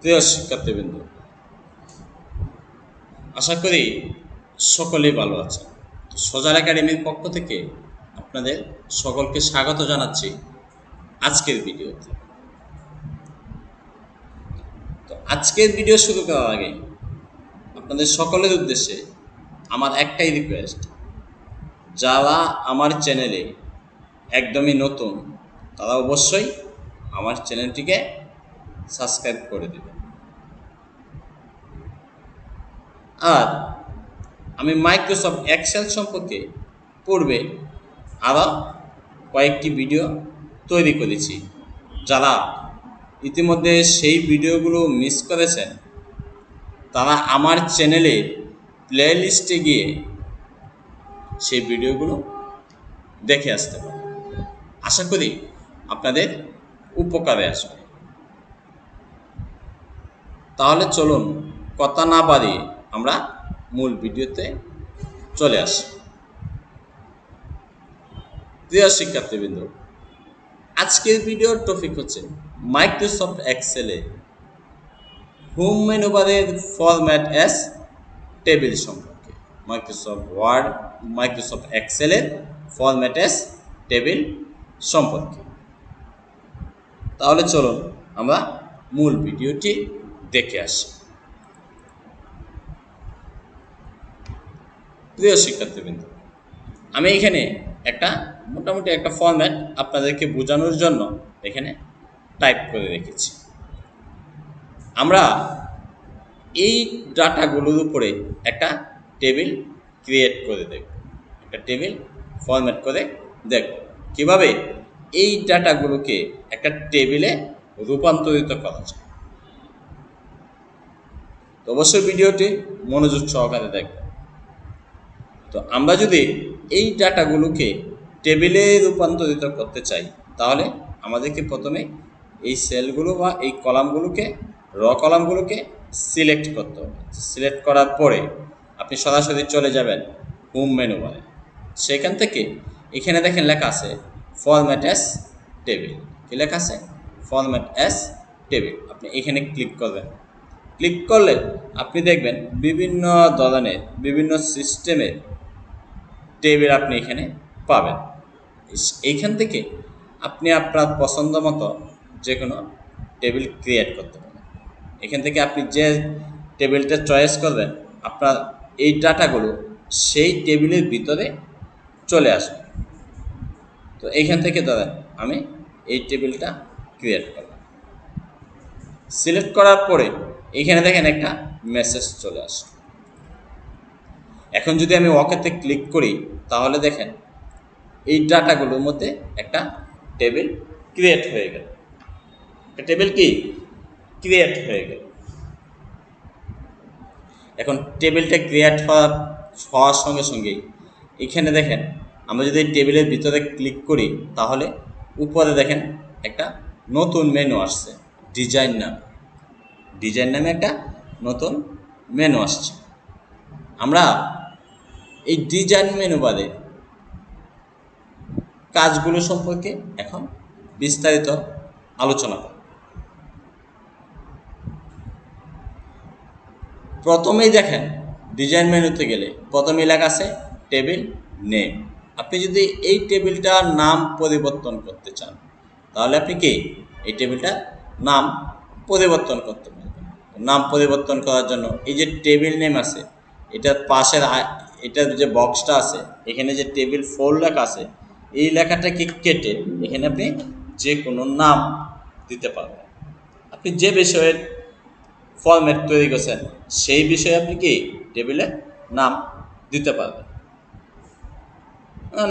প্রিয় শিক্ষার্থীবৃন্দ, আশা করি সকলেই ভালো আছেন। তো সোজার একাডেমির পক্ষ থেকে আপনাদের সকলকে স্বাগত জানাচ্ছি আজকের ভিডিওতে। তো আজকের ভিডিও শুরু করার আগে আপনাদের সকলের উদ্দেশ্যে আমার একটাই রিকোয়েস্ট যারা আমার চ্যানেলে একদমই নতুন, তারা অবশ্যই আমার চ্যানেলটিকে সাবস্ক্রাইব করে দেবেন আর আমি মাইক্রোসফট এক্সেল সম্পর্কে পূর্বে আরও কয়েকটি ভিডিও তৈরি করেছি, যারা ইতিমধ্যে সেই ভিডিওগুলো মিস করেছেন। তারা আমার চ্যানেলের প্লে লিস্টে গিয়ে সেই ভিডিওগুলো দেখে আসতে পারে আশা করি আপনাদের উপকারে আসবে। তাহলে চলুন কথা না বাড়িয়ে আমরা মূল ভিডিওতে চলে আসি। প্রিয় শিক্ষার্থীবৃন্দ, আজকের ভিডিওর টপিক হচ্ছে মাইক্রোসফট এক্সেলে হোম মেনুবারের ফরম্যাট অ্যাস টেবিল সম্পর্কে। মাইক্রোসফট ওয়ার্ড মাইক্রোসফট এক্সেলের ফরম্যাট অ্যাস টেবিল সম্পর্কে। তাহলে চলুন আমরা মূল ভিডিওটি দেখে আসি। প্রিয় শিক্ষার্থীবৃন্দ, আমি এখানে একটা মোটামুটি একটা ফর্ম্যাট আপনাদেরকে বোঝানোর জন্য এখানে টাইপ করে রেখেছি। আমরা এই ডাটাগুলোর উপরে একটা টেবিল ক্রিয়েট করে দেখব। একটা টেবিল ফর্ম্যাট করে দেখব। কীভাবে এই ডাটাগুলোকে একটা টেবিলে রূপান্তরিত করা যায়? তো অবশ্যই ভিডিওটি মনোযোগ সহকারে দেখবেন। তো আমরা যদি এই ডাটাগুলোকে টেবিলে রূপান্তরিত করতে চাই, তাহলে আমাদেরকে প্রথমে এই সেলগুলো বা এই কলামগুলোকে, র কলামগুলোকে সিলেক্ট করতে হবে। সিলেক্ট করার পরে আপনি সরাসরি চলে যাবেন হোম মেনু বারে। সেখান থেকে এখানে দেখেন লেখা আছে ফরম্যাট এস টেবিল। কি লেখা আছে? Format as table. আপনি এখানে ক্লিক করবেন। ক্লিক করলে আপনি দেখবেন বিভিন্ন ধরনের, বিভিন্ন সিস্টেমের টেবিল আপনি এখানে পাবেন। এইখান থেকে আপনি আপনার পছন্দ মতো যে কোনো টেবিল ক্রিয়েট করতে পারেন। এখান থেকে আপনি যে টেবিলটা চয়েস করবেন, আপনার এই ডাটাগুলো সেই টেবিলের ভিতরে চলে আসবে। তো এইখান থেকে ধরেন আমি এই টেবিলটা ক্রিয়েট করলাম। সিলেক্ট করার পরে এখানে দেখেন একটা মেসেজ চলে আসে এখন যদি আমি ওকেতে ক্লিক করি, তাহলে দেখেন এই ডাটাগুলোর মধ্যে একটা টেবিল ক্রিয়েট হয়ে গেল। টেবিল কি? ক্রিয়েট হয়ে গেল। এখন টেবিলটা ক্রিয়েট হওয়ার হওয়ার সঙ্গে সঙ্গেই এখানে দেখেন আমরা যদি টেবিলের ভিতরে ক্লিক করি, তাহলে উপরে দেখেন একটা নতুন মেনু আসছে ডিজাইন নাম। ডিজাইন নামে একটা নতুন মেনু আসছে। আমরা এই ডিজাইন মেনু বাদে কাজগুলো সম্পর্কে এখন বিস্তারিত আলোচনা করব। প্রথমেই দেখেন ডিজাইন মেনুতে গেলে প্রথমে লেখা আছে টেবিল নেম আপনি যদি এই টেবিলটার নাম পরিবর্তন করতে চান, তাহলে আপনি কি এই টেবিলটার নাম পরিবর্তন করতে পারবেন নাম পরিবর্তন করার জন্য। এই যে টেবিল নেম আছে এটার পাশের এটার যে বক্সটা আছে, এখানে যে টেবিল ফোর লেখা আছে, এই লেখাটাকে কেটে এখানে আপনি যে কোনো নাম দিতে পারবেন। আপনি যে বিষয়ের ফরম্যাট তৈরি করছেন, সেই বিষয়ে আপনি কি টেবিলে নাম দিতে পারবেন?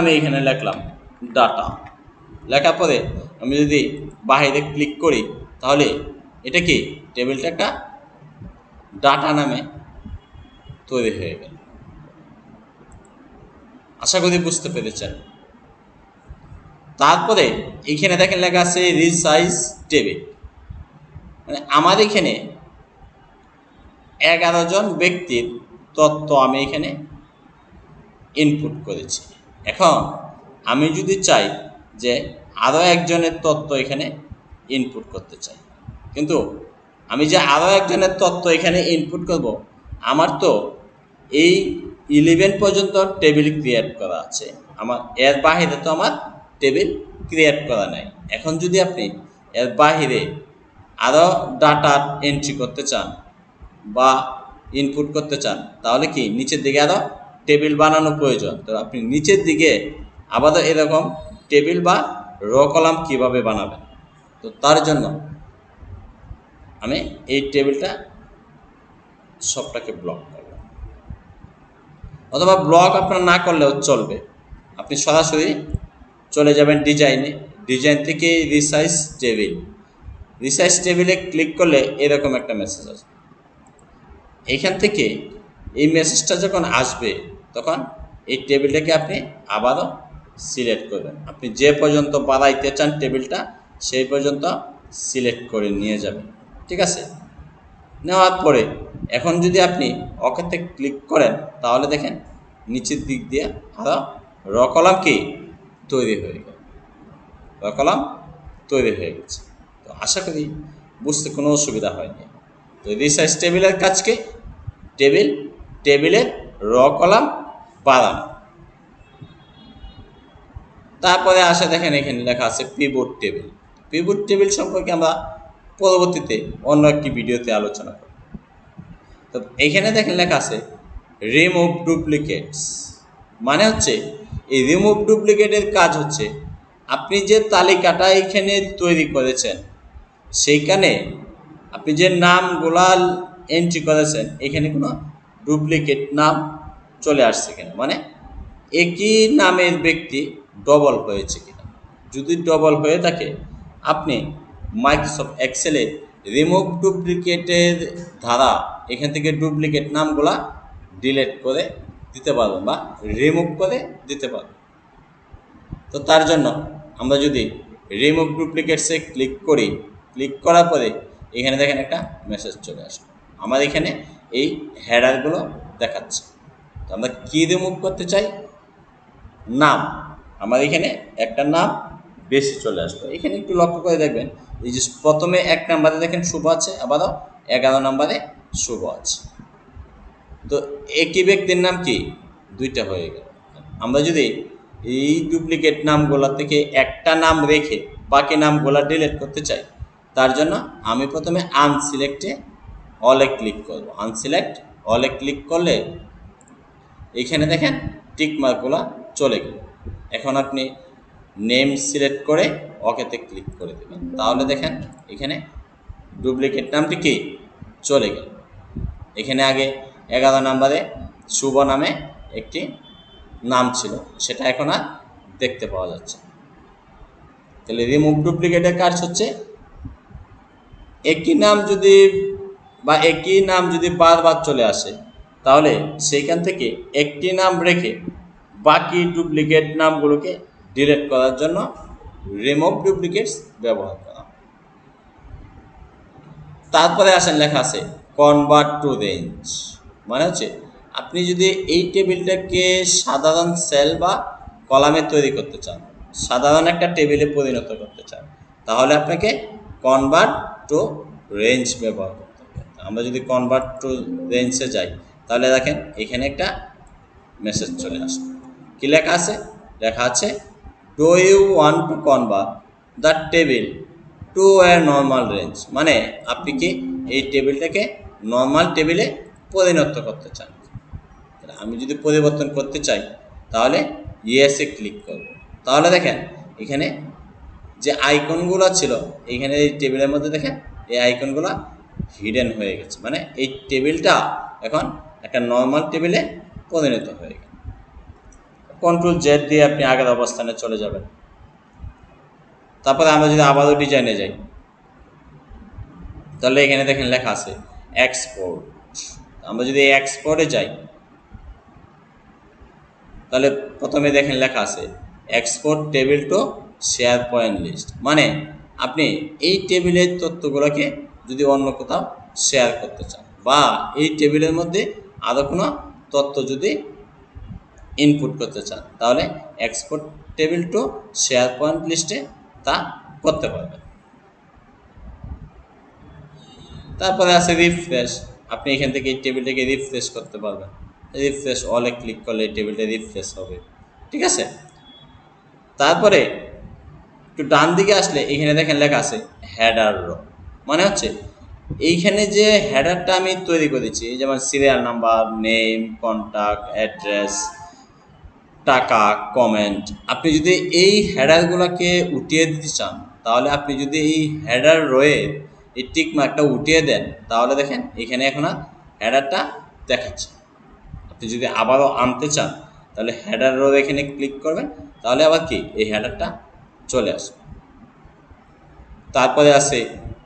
আমি এখানে লেখলাম ডাটা লেখার পরে আমি যদি বাইরে ক্লিক করি, তাহলে এটা কি টেবিলটা একটা ডাটা নামে তৈরি হয়ে গেল। আশা করি বুঝতে পেরেছেন। তারপরে এখানে দেখেন লেখা আছে রিসাইজ টেবিল মানে আমার এখানে এগারো জন ব্যক্তির তথ্য আমি এখানে ইনপুট করেছি। এখন আমি যদি চাই যে আরও একজনের তথ্য এখানে ইনপুট করতে চাই। কিন্তু আমি যে আরও একজনের তত্ত্ব এখানে ইনপুট করব, আমার তো এই ইলেভেন পর্যন্ত টেবিল ক্রিয়েট করা আছে। আমার, এর বাহিরে তো আমার টেবিল ক্রিয়েট করা নাই। এখন যদি আপনি এর বাহিরে আরও ডাটা এন্ট্রি করতে চান বা ইনপুট করতে চান, তাহলে কি নিচের দিকে আরও টেবিল বানানো প্রয়োজন? তো আপনি নিচের দিকে আবারও এরকম টেবিল বা র কলাম কীভাবে বানাবেন? তো তার জন্য আমি এই টেবিলটা সবটাকে ব্লক করলাম। অথবা ব্লক আপনার না করলেও চলবে। আপনি সরাসরি চলে যাবেন ডিজাইনে ডিজাইন থেকে রিসাইজ টেবিল রিসাইজ টেবিলে ক্লিক করলে এরকম একটা মেসেজ আসবে। এইখান থেকে এই মেসেজটা যখন আসবে, তখন এই টেবিলটাকে আপনি আবারও সিলেক্ট করবেন। আপনি যে পর্যন্ত বাড়াইতে চান টেবিলটা সেই পর্যন্ত সিলেক্ট করে নিয়ে যাবেন। ঠিক আছে? নেওয়ার পরে এখন যদি আপনি অকেতে ক্লিক করেন, তাহলে দেখেন নিচের দিক দিয়ে আরও রকলাম কি? তৈরি হয়ে গেল। রকলাম তৈরি হয়ে গেছে। তো আশা করি বুঝতে কোনো অসুবিধা হয়নি। তো রিসার্চ টেবিলের কাজকে টেবিল টেবিলের র কলাম বাড়ানো। তারপরে আসে দেখেন এখানে লেখা আছে পিবোর্ড টেবিল পিবোর্ড টেবিল সম্পর্কে আমরা পরবর্তীতে অন্য একটি ভিডিওতে আলোচনা করব। তো এইখানে দেখেন লেখা আছে রিমুভ ডুপ্লিকেটস মানে হচ্ছে, এই রিমুভ ডুপ্লিকেটের কাজ হচ্ছে, আপনি যে তালিকাটা এখানে তৈরি করেছেন, সেইখানে আপনি যে নামগুলা এন্ট্রি করেছেন, এখানে কোনো ডুপ্লিকেট নাম চলে আসছে কিনা? মানে একই নামের ব্যক্তি ডবল হয়েছে কিনা? যদি ডবল হয়ে থাকে, আপনি মাইক্রোসফট এক্সেলে রিমুভ ডুপ্লিকেটের ধারা, এখান থেকে ডুপ্লিকেট নামগুলা ডিলিট করে দিতে পারবেন বা রিমুভ করে দিতে পারবেন। তো তার জন্য আমরা যদি রিমুভ ডুপ্লিকেটসে ক্লিক করি ক্লিক করার পরে এখানে দেখেন একটা মেসেজ চলে আসবে আমার এখানে এই হেডারগুলো দেখাচ্ছে। তো আমরা কী রিমুভ করতে চাই? নাম। আমার এখানে একটা নাম বেশি চলে আসবে এখানে একটু লক্ষ্য করে দেখবেন এই যে প্রথমে এক নাম্বারে দেখেন শুভ আছে, আবারও এগারো নাম্বারে শুভ আছে। তো একই ব্যক্তির নাম কি? দুইটা হয়ে গেল। আমরা যদি এই ডুপ্লিকেট নামগুলা থেকে একটা নাম রেখে বাকি নামগুলা ডিলিট করতে চাই, তার জন্য আমি প্রথমে আনসিলেক্টে অলে ক্লিক করব। আনসিলেক্ট অলে ক্লিক করলে এখানে দেখেন টিক মার্কগুলো চলে গেল। এখন আপনি নেম সিলেক্ট করে ওকেতে ক্লিক করে দেবেন। তাহলে দেখেন, এখানে ডুপ্লিকেট নামটি কি? চলে গেল। এখানে আগে এগারো নাম্বারে শুভ নামে একটি নাম ছিল, সেটা এখন আর দেখতে পাওয়া যাচ্ছে তাহলে রিমুভ ডুপ্লিকেটের কাজ হচ্ছে, একই নাম যদি বা একই নাম যদি বারবার চলে আসে, তাহলে সেইখান থেকে একটি নাম রেখে বাকি ডুপ্লিকেট নামগুলোকে ডিলিট করার জন্য রিমুভ ডুপ্লিকেটস ব্যবহার করা। তারপরে আসেন লেখা আছে কনভার্ট টু রেঞ্জ মানে হচ্ছে, আপনি যদি এই টেবিলটাকে সাধারণ সেল বা কলামে তৈরি করতে চান, সাধারণ একটা টেবিলে পরিণত করতে চান, তাহলে আপনাকে কনভার্ট টু রেঞ্জ ব্যবহার করতে হবে। আমরা যদি কনভার্ট টু রেঞ্জে যাই, তাহলে দেখেন এখানে একটা মেসেজ চলে আসবে কী লেখা আছে? লেখা আছে do you want to convert the table to a normal range মানে আপনি কি এই টেবিলটাকে নর্মাল টেবিলে পরিণত করতে চান? আমি যদি পরিবর্তন করতে চাই, তাহলে ইয়েসে ক্লিক করব। তাহলে দেখেন, এখানে যে আইকনগুলো ছিল এইখানে এই টেবিলের মধ্যে দেখেন, এই আইকনগুলো হিডেন হয়ে গেছে। মানে এই টেবিলটা এখন একটা নর্মাল টেবিলে পরিণত হয়ে গেল কন্ট্রোল জেড দিয়ে আপনি আগের অবস্থানে চলে যাবেন। তারপরে আমরা যদি আবারও ডিজাইনে যাই। তাহলে এখানে দেখেন লেখা আছে এক্সপোর্ট আমরা যদি এক্সপোর্টে যাই, তাহলে প্রথমে দেখেন লেখা আছে export table to SharePoint list মানে আপনি এই টেবিলের তথ্যগুলোকে যদি অন্য কোথাও শেয়ার করতে চান, বা এই টেবিলের মধ্যে আরও কোনো তথ্য যদি ইনপুট করতে চান, তাহলে export table to SharePoint লিস্টে তা করতে পারবেন। তারপরে আছে রিফ্রেশ আপনি এখান থেকে এই টেবিলটাকে রিফ্রেশ করতে পারবেন। রিফ্রেশ অলে ক্লিক করলে এই টেবিলটা রিফ্রেশ হবে, ঠিক আছে? তারপরে একটু ডান দিকে আসলে এখানে দেখেন লেখা আছে হেডার র মানে হচ্ছে এইখানে যে হেডারটা আমি তৈরি করেছি যেমন serial number name contact address টাকা কমেন্ট আপনি যদি এই হেডারগুলোকে উঠিয়ে দিতে চান, তাহলে আপনি যদি এই হেডার রয়ে এই টিক মার্কটা উঠিয়ে দেন, তাহলে দেখেন এখানে এখন আর হেডারটা দেখাচ্ছে। আপনি যদি আবারও আনতে চান, তাহলে হেডার রো এখানে ক্লিক করবেন, তাহলে আবার কি? এই হেডারটা চলে আসবে। তারপরে আছে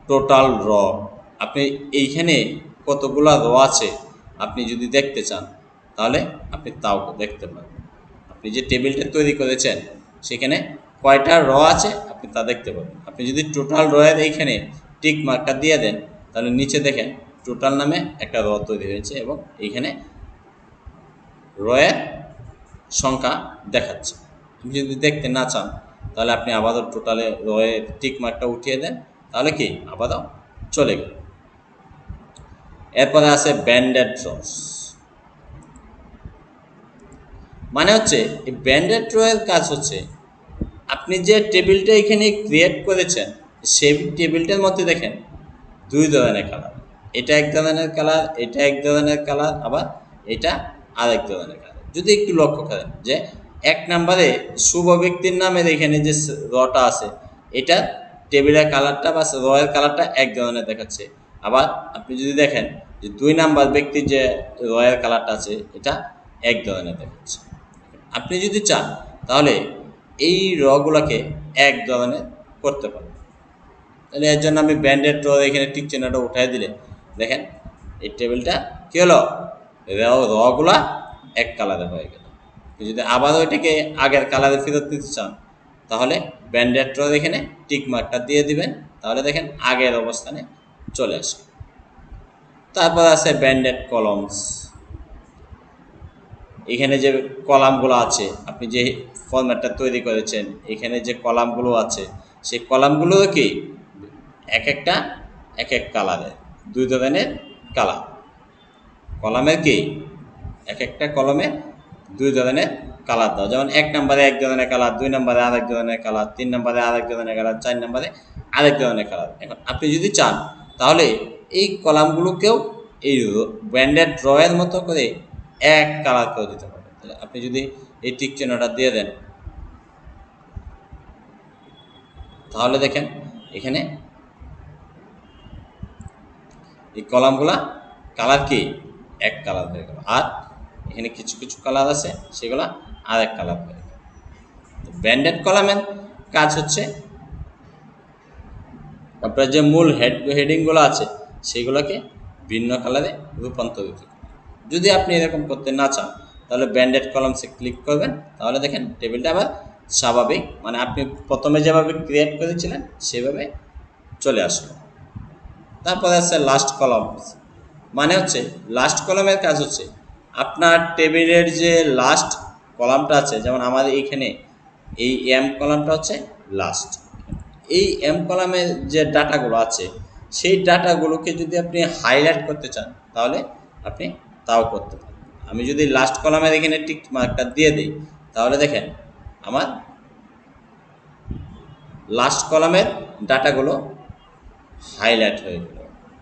টোটাল র আপনি এইখানে কতগুলা র আছে, আপনি যদি দেখতে চান, তাহলে আপনি তাও দেখতে পারবেন আপনি যে টেবিলটা তৈরি করেছেন, সেখানে কয়টা র আছে আপনি তা দেখতে পাবেন। আপনি যদি টোটাল রয়ের এইখানে টিক মার্কটা দিয়ে দেন, তাহলে নিচে দেখেন টোটাল নামে একটা র তৈরি হয়েছে এবং এইখানে রয়ের সংখ্যা দেখাচ্ছে। আপনি যদি দেখতে না চান, তাহলে আপনি আবারও টোটালে রয়ের টিক মার্কটা উঠিয়ে দেন, তাহলে কি আবারও চলে গেল। এরপরে আছে ব্যান্ডেড রস মানে হচ্ছে, এই ব্যান্ডেড রয়ের কাজ হচ্ছে, আপনি যে টেবিলটা এখানে ক্রিয়েট করেছেন, সেই টেবিলটার মধ্যে দেখেন, দুই ধরনের কালার এটা এক ধরনের কালার এটা এক ধরনের কালার আবার এটা আরেক ধরনের কালার যদি একটু লক্ষ্য করেন যে, এক নম্বরে শুভ ব্যক্তির নামের এখানে যে রটা আছে, এটা টেবিলের কালারটা বা রয়ের কালারটা এক ধরনের দেখাচ্ছে। আবার আপনি যদি দেখেন যে দুই নাম্বার ব্যক্তির যে রয়ের কালারটা আছে, এটা এক ধরনের দেখাচ্ছে। আপনি যদি চান, তাহলে এই রগুলাকে এক ধরনের করতে পারেন। তাহলে এর জন্য আমি ব্যান্ডেড র এখানে টিক চিহ্নটা উঠাই দিলে, দেখেন এই টেবিলটা কী হলো? রগুলা এক কালারে হয়ে গেল। যদি আবার এটাকে আগের কালারে ফেরত দিতে চান, তাহলে ব্যান্ডেড র এখানে টিক মার্কটা দিয়ে দিবেন, তাহলে দেখেন আগের অবস্থানে চলে আসবে। তারপর আছে ব্যান্ডেড কলমস। এখানে যে কলামগুলো আছে, আপনি যে ফরম্যাটটা তৈরি করেছেন, এখানে যে কলামগুলো আছে, সেই কলামগুলো কি এক একটা, এক এক কালারের দুই ধরনের কালার কলামের কি এক একটা কলমে দুই ধরনের কালার দাও? যেমন এক নম্বরে এক ধরনের কালার দুই নম্বরে আরেক ধরনের কালার তিন নম্বরে আরেক ধরনের কালার চার নম্বরে আরেক ধরনের কালার এখন আপনি যদি চান, তাহলে এই কলামগুলোকেও এই ব্র্যান্ডেড ড্রয়ের মতো করে এক কালার করে দিতে পারবেন। তাহলে আপনি যদি এই টিক চিহ্নটা দিয়ে দেন, তাহলে দেখেন এখানে এই কলামগুলা কালার কি? এক কালার হয়ে গেল। আর এখানে কিছু কিছু কালার আছে, সেগুলা আর এক কালার হয়ে গেল। ব্যান্ডেড কলামের কাজ হচ্ছে, আপনার যে মূল হেড হেডিংগুলো আছে, সেগুলোকে ভিন্ন কালারে রূপান্তরিত। যদি আপনি এরকম করতে না চান, তাহলে ব্যান্ডেড কলামসে ক্লিক করবেন। তাহলে দেখেন টেবিলটা আবার স্বাভাবিক মানে আপনি প্রথমে যেভাবে ক্রিয়েট করেছিলেন, সেভাবে চলে আসবে তারপরে আছে লাস্ট কলম মানে হচ্ছে লাস্ট কলমের কাজ হচ্ছে, আপনার টেবিলের যে লাস্ট কলামটা আছে, যেমন আমাদের এইখানে, এই এম কলামটা হচ্ছে লাস্ট এই এম কলামের যে ডাটাগুলো আছে, সেই ডাটাগুলোকে যদি আপনি হাইলাইট করতে চান, তাহলে আপনি তাও করতে পারেন আমি যদি লাস্ট কলামের এখানে টিক মার্কটা দিয়ে দিই, তাহলে দেখেন আমার লাস্ট কলামের ডাটাগুলো হাইলাইট হয়ে গেল।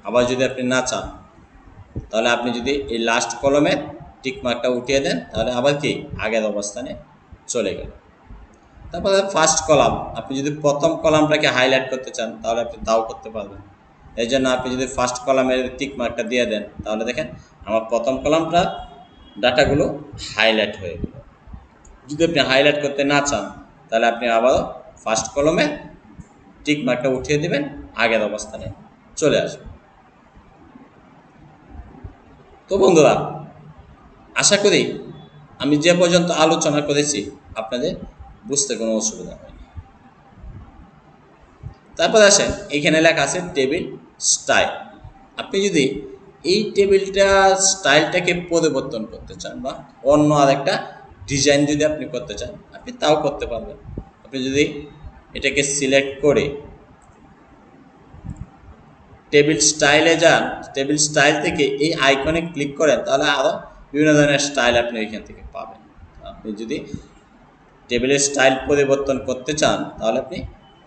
আবার যদি আপনি না চান, তাহলে আপনি যদি এই লাস্ট কলমে টিক মার্কটা উঠিয়ে দেন, তাহলে আবার কি আগের অবস্থানে চলে গেল। তারপরে ফার্স্ট কলাম আপনি যদি প্রথম কলামটাকে হাইলাইট করতে চান, তাহলে আপনি তাও করতে পারবেন। এই জন্য আপনি যদি ফার্স্ট কলামের টিক মার্কটা দিয়ে দেন, তাহলে দেখেন আমার প্রথম কলামটা ডাটাগুলো হাইলাইট হয়ে গেল। যদি আপনি হাইলাইট করতে না চান, তাহলে আপনি আবারও ফার্স্ট কলমে টিক মার্কটা উঠিয়ে দেবেন, আগের অবস্থানে চলে আসবে। তো বন্ধুরা, আশা করি আমি যে পর্যন্ত আলোচনা করেছি, আপনাদের বুঝতে কোনো অসুবিধা হয়নি। তারপর আসেন, এখানে লেখা আছে টেবিল স্টাইল আপনি যদি এই টেবিলটা স্টাইলটাকে পরিবর্তন করতে চান বা অন্য আরেকটা ডিজাইন যদি আপনি করতে চান, আপনি তাও করতে পারবেন। আপনি যদি এটাকে সিলেক্ট করে টেবিল স্টাইলে যান, টেবিল স্টাইল থেকে এই আইকনে ক্লিক করেন, তাহলে আরও বিভিন্ন ধরনের স্টাইল আপনি এখান থেকে পাবেন। আপনি যদি টেবিলের স্টাইল পরিবর্তন করতে চান, তাহলে আপনি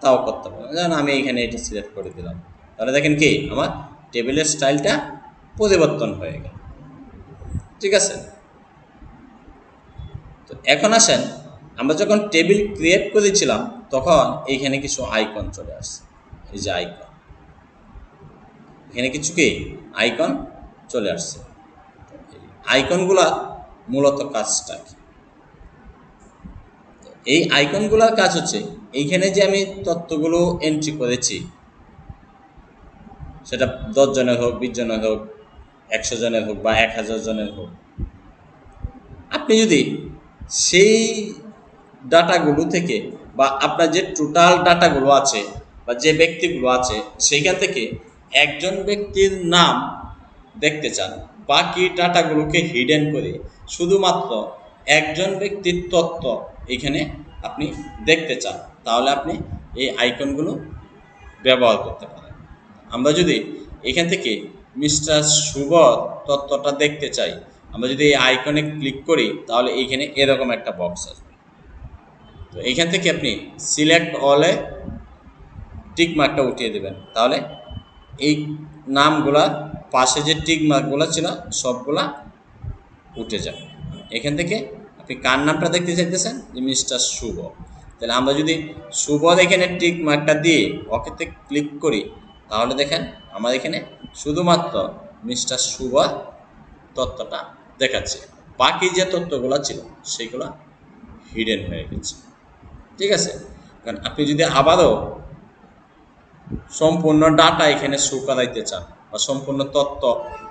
তাও করতে পারেন যেমন আমি এখানে এটা সিলেক্ট করে দিলাম। তাহলে দেখেন কি, আমার টেবিলের স্টাইলটা পরিবর্তন হয়ে গেল। ঠিক আছে? তো এখন আসেন, আমরা যখন টেবিল ক্রিয়েট করেছিলাম, তখন এইখানে কিছু আইকন চলে আসছে। এই যে আইকন এখানে কিছু কি? আইকন চলে আসছে। আইকনগুলা মূলত কাজটা কি? এই আইকনগুলোর কাজ হচ্ছে, এইখানে যে আমি তথ্যগুলো এন্ট্রি করেছি, সেটা দশ জনের হোক বিশ জনের হোক একশো জনের হোক বা এক হাজার জনের হোক। আপনি যদি সেই ডাটাগুলো থেকে বা আপনার যে টোটাল ডাটাগুলো আছে বা যে ব্যক্তিগুলো আছে, সেইখান থেকে একজন ব্যক্তির নাম দেখতে চান। বাকি ডাটাগুলোকে হিডেন করে শুধুমাত্র একজন ব্যক্তির তথ্য এখানে আপনি দেখতে চান। তাহলে আপনি এই আইকনগুলো ব্যবহার করতে পারেন। আমরা যদি এখান থেকে মিস্টার শুভ তত্ত্বটা দেখতে চাই। আমরা যদি এই আইকনে ক্লিক করি, তাহলে এইখানে এরকম একটা বক্স আসবে। তো এইখান থেকে আপনি সিলেক্ট অলে টিক মার্কটা উঠিয়ে দেবেন। তাহলে এই নামগুলা, পাশে যে টিক মার্কগুলো ছিল, সবগুলা উঠে যাবে। এখান থেকে আপনি কার নামটা দেখতে চাইতেছেন? যে মিস্টার শুভ তাহলে আমরা যদি শুভ এখানে টিক মার্কটা দিয়ে ওকেতে ক্লিক করি তাহলে দেখেন, আমার এখানে শুধুমাত্র মিস্টার শুভ তত্ত্বটা দেখাচ্ছে। বাকি যে তত্ত্বগুলো ছিল, সেগুলো হিডেন হয়ে গেছে। ঠিক আছে? কারণ আপনি যদি আবারও সম্পূর্ণ ডাটা এখানে শো করাইতে চান বা সম্পূর্ণ তত্ত্ব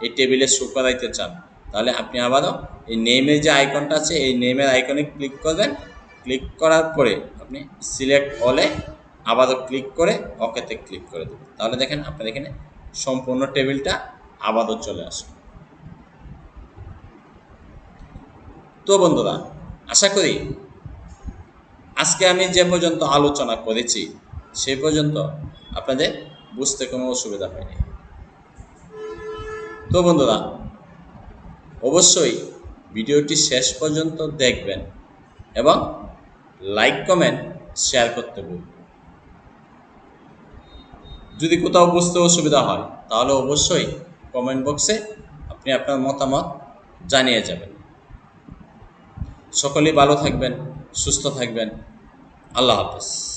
এই টেবিলে শো করাইতে চান, তাহলে আপনি আবারও এই নেমের যে আইকনটা আছে, এই নেমের আইকনে ক্লিক করবেন। ক্লিক করার পরে আপনি সিলেক্ট হলে আবারও ক্লিক করে ওকেতে ক্লিক করে দেবেন তাহলে দেখেন আপনার এখানে সম্পূর্ণ টেবিলটা আবারও চলে আসবে তো বন্ধুরা, আশা করি আজকে আমি যে পর্যন্ত আলোচনা করেছি, সে পর্যন্ত আপনাদের বুঝতে কোনো অসুবিধা হয়নি। তো বন্ধুরা, অবশ্যই ভিডিওটি শেষ পর্যন্ত দেখবেন এবং লাইক কমেন্ট শেয়ার করতে বলবেন যদি কোথাও বুঝতে অসুবিধা হয়, তাহলে অবশ্যই কমেন্ট বক্সে আপনি আপনার মতামত জানিয়ে যাবেন। সকলেই ভালো থাকবেন, সুস্থ থাকবেন। আল্লাহ হাফেজ।